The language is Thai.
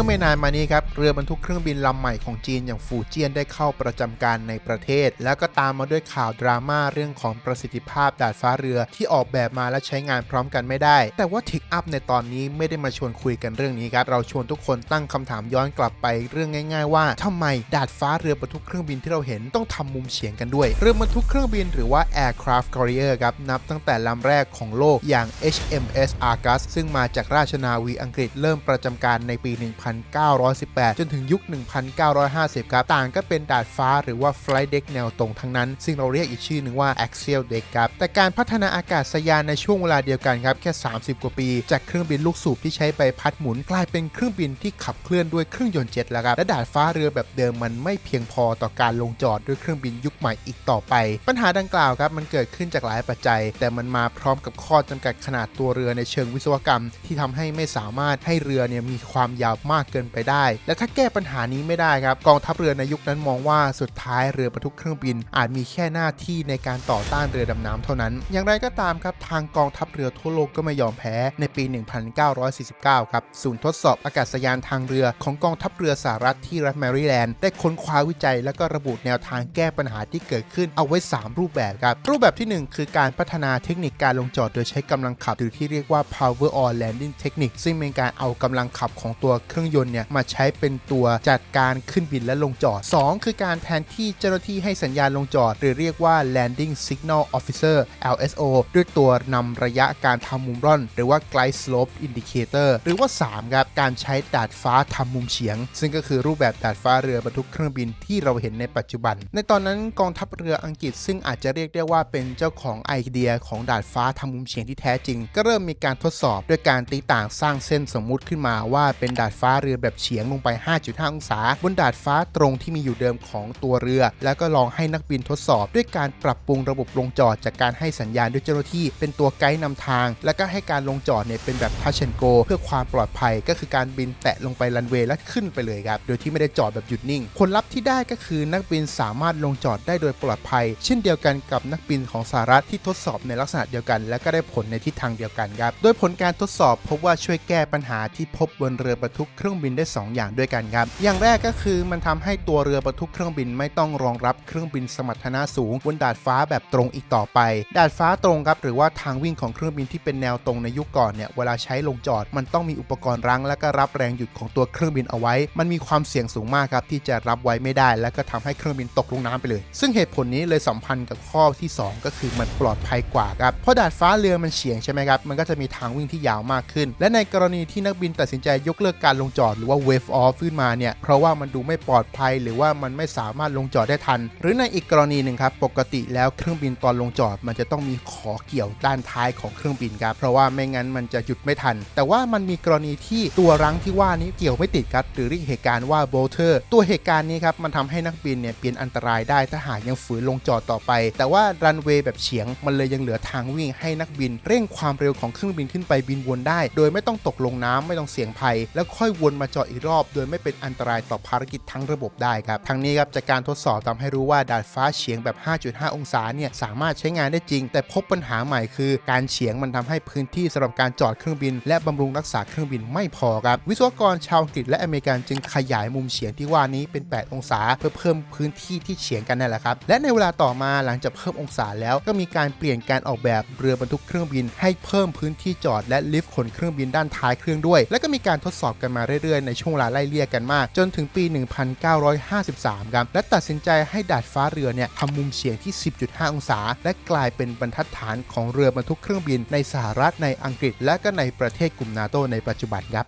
มื่อไม่นานมานี้ครับ เรือบรรทุกเครื่องบินลำใหม่ของจีนอย่างฟูเจียนได้เข้าประจำการในประเทศ แล้วก็ตามมาด้วยข่าวดราม่าเรื่องของประสิทธิภาพดาดฟ้าเรือที่ออกแบบมาและใช้งานพร้อมกันไม่ได้ แต่ว่าทิกอัพในตอนนี้ไม่ได้มาชวนคุยกันเรื่องนี้ครับ เราชวนทุกคนตั้งคำถามย้อนกลับไปเรื่องง่าย ๆ ว่าทำไมดาดฟ้าเรือบรรทุกเครื่องบินที่เราเห็นต้องทำมุมเฉียงกันด้วย เรือบรรทุกเครื่องบินหรือว่า aircraft carrier ครับนับตั้งแต่ลำแรกของโลกอย่าง HMS Argus ซึ่งมาจากราชนาวีอังกฤษเริ่มประจำการในปี1 1918 จนถึงยุค 1950 ครับ ต่างก็เป็นดาดฟ้าหรือว่า flight deck แนวตรงทั้งนั้น ซึ่งเราเรียกอีกชื่อหนึ่งว่า axial deck ครับ แต่การพัฒนาอากาศยานในช่วงเวลาเดียวกันครับ แค่ 30 กว่าปี จากเครื่องบินลูกสูบที่ใช้ใบพัดหมุน กลายเป็นเครื่องบินที่ขับเคลื่อนด้วยเครื่องยนต์เจ็ตแล้วครับ และดาดฟ้าเรือแบบเดิมมันไม่เพียงพอต่อการลงจอดด้วยเครื่องบินยุคใหม่อีกต่อไป ปัญหาดังกล่าวครับมันเกิดขึ้นจากหลายปัจจัย แต่มันมาพร้อมกับข้อจำกัดขนาดตัวเรือในเชิงวิศวกรรม ที่ทำให้ไม่สามารถให้เรือเนี่ยมีความยาวมากเกินไปได้ และถ้าแก้ปัญหานี้ไม่ได้ครับกองทัพเรือในยุคนั้นมองว่าสุดท้ายเรือบรรทุกเครื่องบิน อาจมีแค่หน้าที่ในการต่อต้านเรือดำน้ำเท่านั้น อย่างไรก็ตามครับทางกองทัพเรือทั่วโลกก็ไม่ยอมแพ้ในปี 1949 ครับศูนย์ทดสอบอากาศยานทางเรือของกองทัพเรือสหรัฐที่รัฐแมริแลนด์ได้ค้นคว้าวิจัย และก็ระบุแนวทางแก้ปัญหาที่เกิดขึ้นเอาไว้ 3 รูปแบบครับ รูปแบบทีหนึ่1 คือการพัฒนาเทคนิคการลงจอดโดยใช้กำลังขับ หรือที่เรียกว่า power on landing technique ซึ่งเป็นการเอากำลังขับของตัวเครื่องยนต์เนี่ยมาใช้เป็นตัวจัดการขึ้นบินและลงจอด 2 คือการแทนที่เจ้าหน้าที่ให้สัญญาณลงจอด หรือเรียกว่า landing signal officer LSO ด้วยตัวนำระยะการทำมุมร่อน หรือว่า glide slope indicator หรือว่า 3 ครับ การใช้ดาดฟ้าทำมุมเฉียง ซึ่งก็คือรูปแบบดาดฟ้าเรือบรรทุกเครื่องบินที่เราเห็นในปัจจุบัน ในตอนนั้นกองทัพเรืออังกฤษ ซึ่งอาจจะเรียกได้ว่าเป็นเจ้าของไอเดียของดาดฟ้าทำมุมเฉียงที่แท้จริง ก็เริ่มมีการทดสอบด้วยการตีต่างสร้างเส้นสมมุติขึ้นมาว่าเป็นดาดฟ้าเรือแบบเฉียงลงไป 5.5 องศา บนดาดฟ้าตรงที่มีอยู่เดิมของตัวเรือ แล้วก็ลองให้นักบินทดสอบ ด้วยการปรับปรุงระบบลงจอดจากการให้สัญญาณด้วยเจ้าหน้าที่ เป็นตัวไกด์นำทาง แล้วก็ให้การลงจอดเนี่ยเป็นแบบทัชเชนโกเพื่อความปลอดภัยก็คือการบินแตะลงไปรันเวย์และขึ้นไปเลยครับโดยที่ไม่ได้จอดแบบหยุดนิ่ง ผลลัพธ์ที่ได้ก็คือนักบินสามารถลงจอดได้โดยปลอดภัย เช่นเดียวกันกับนักบินของสหรัฐที่ทดสอบในลักษณะเดียวกัน และก็ได้ผลในทิศทางเดียวกันครับโดยผลการทดสอบพบว่าช่วยแก้ปัญหาที่พบบนเรือบรรทุกเครื่องบินได้ 2 อย่างด้วยกันครับ อย่างแรกก็คือมันทำให้ตัวเรือบรรทุกเครื่องบินไม่ต้องรองรับเครื่องบินสมรรถนะสูงบนดาดฟ้าแบบตรงอีกต่อไป ดาดฟ้าตรงครับหรือว่าทางวิ่งของเครื่องบินที่เป็นแนวตรงในยุคก่อนเนี่ยเวลาใช้ลงจอด มันต้องมีอุปกรณ์รั้งและก็รับแรงหยุดของตัวเครื่องบินเอาไว้ มันมีความเสี่ยงสูงมากครับที่จะรับไว้ไม่ได้ และก็ทำให้เครื่องบินตกลงน้ำไปเลย ซึ่งเหตุผลนี้เลยสัมพันธ์กับข้อที่ 2 ก็คือมันปลอดภัยกว่าครับเพราะดาดฟ้าเรือมันเฉียงใช่ไหมครับมันก็จะมีทางวิ่งที่ยาวมากขึ้น และในกรณีที่นักบินตัดสินใจยกเลิกการลงจอดหรือว่า wave off ขึ้นมาเนี่ยเพราะว่ามันดูไม่ปลอดภัย หรือว่ามันไม่สามารถลงจอดได้ทัน หรือในอีกกรณีหนึ่งครับปกติแล้วเครื่องบินตอนลงจอด มันจะต้องมีขอเกี่ยวด้านท้ายของเครื่องบินครับเพราะว่าไม่งั้นมันจะหยุดไม่ทัน แต่ว่ามันมีกรณีที่ตัวรั้งที่ว่านี้เกี่ยวไม่ติดครับหรือเรียกเหตุการณ์ว่า b o l t e r ตัวเหตุการณ์นี้ครับมันทำให้นักบินเนี่ยเปลี่ยนอันตรายได้ถ้าหากยังฝืนลงจอดต่อไป แต่ว่ารันเวย์แบบเฉียงมันเลยยังเหลือทางวิ่งให้นักบิน เร่งความเร็วของเครื่องบินขึ้นไปบินวนได้ โดยไม่ต้องตกลงน้ำไม่ต้องเสี่ยงภัย แล้วค่อยวนมาจอดอีกรอบ โดยไม่เป็นอันตรายต่อภารกิจทั้งระบบได้ครับทั้งนี้ครับจากการทดสอบทำให้รู้ว่าดาดฟ้าเฉียงแบบ 5.5 องศาเนี่ยสามารถใช้งานได้จริง แต่พบปัญหาใหม่คือ การเฉียงมันทำให้พื้นที่สำหรับการจอดเครื่องบิน และบำรุงรักษาเครื่องบินไม่พอครับวิศวกรชาวอังกฤษและอเมริกันจึงขยายมุมเฉียงที่ว่านี้เป็น 8 องศา เพื่อเพิ่มพื้นที่ที่เฉียงกันนั่นแหละครับและในเวลาต่อมาหลังจากเพิ่มองศาแล้วก็มีการเปลี่ยนการออกแบบเรือบรรทุกเครื่องบิน ให้เพิ่มพื้นที่จอดและลิฟต์ขนเครื่องบินด้านท้ายเครื่องด้วย และก็มีการทดสอบกันมาเรื่อยๆ ในช่วงเวลาไล่เลี่ยกันมาก จนถึงปี 1953 ครับ และตัดสินใจให้ดาดฟ้าเรือเนี่ยทำมุมเฉียงที่ 10.5 องศา และกลายเป็นบรรทัดฐานของเรือบรรทุกเครื่องบินในสหรัฐในอังกฤษ และก็ในประเทศกลุ่มนาโตในปัจจุบันครับ